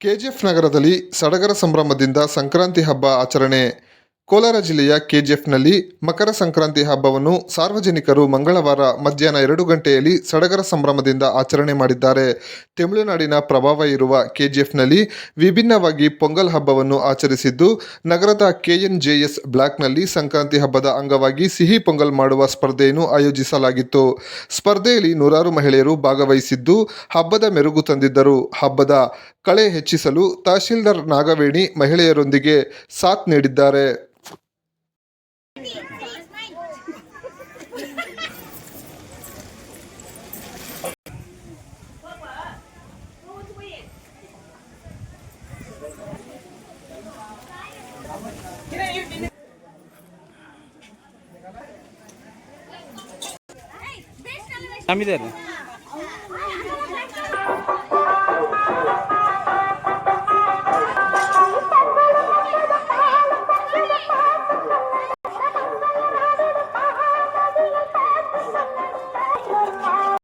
KGF ನಗರದಲ್ಲಿ ಸಡಗರ ಸಂಭ್ರಮದಿಂದ ಸಂಕ್ರಾಂತಿ ಹಬ್ಬ ಆಚರಣೆ. ಕೋಲಾರ ಜಿಲ್ಲೆಯ ಕೆಜಿಎಫ್ನಲ್ಲಿ ಮಕರ ಸಂಕ್ರಾಂತಿ ಹಬ್ಬವನ್ನು ಸಾರ್ವಜನಿಕರು ಮಂಗಳವಾರ ಮಧ್ಯಾಹ್ನ ಎರಡು ಗಂಟೆಯಲ್ಲಿ ಸಡಗರ ಸಂಭ್ರಮದಿಂದ ಆಚರಣೆ ಮಾಡಿದ್ದಾರೆ. ತಮಿಳುನಾಡಿನ ಪ್ರಭಾವ ಇರುವ ಕೆಜಿಎಫ್ನಲ್ಲಿ ವಿಭಿನ್ನವಾಗಿ ಪೊಂಗಲ್ ಹಬ್ಬವನ್ನು ಆಚರಿಸಿದ್ದು, ನಗರದ ಕೆಎನ್ಜೆಎಸ್ ಬ್ಲಾಕ್ನಲ್ಲಿ ಸಂಕ್ರಾಂತಿ ಹಬ್ಬದ ಅಂಗವಾಗಿ ಸಿಹಿ ಪೊಂಗಲ್ ಮಾಡುವ ಸ್ಪರ್ಧೆಯನ್ನು ಆಯೋಜಿಸಲಾಗಿತ್ತು. ಸ್ಪರ್ಧೆಯಲ್ಲಿ ನೂರಾರು ಮಹಿಳೆಯರು ಭಾಗವಹಿಸಿದ್ದು, ಹಬ್ಬದ ಮೆರುಗು ತಂದಿದ್ದರು. ಹಬ್ಬದ ಕಳೆ ಹೆಚ್ಚಿಸಲು ತಹಶೀಲ್ದಾರ್ ನಾಗವೇಣಿ ಮಹಿಳೆಯರೊಂದಿಗೆ ಸಾಥ್ ನೀಡಿದ್ದಾರೆ. ರೀ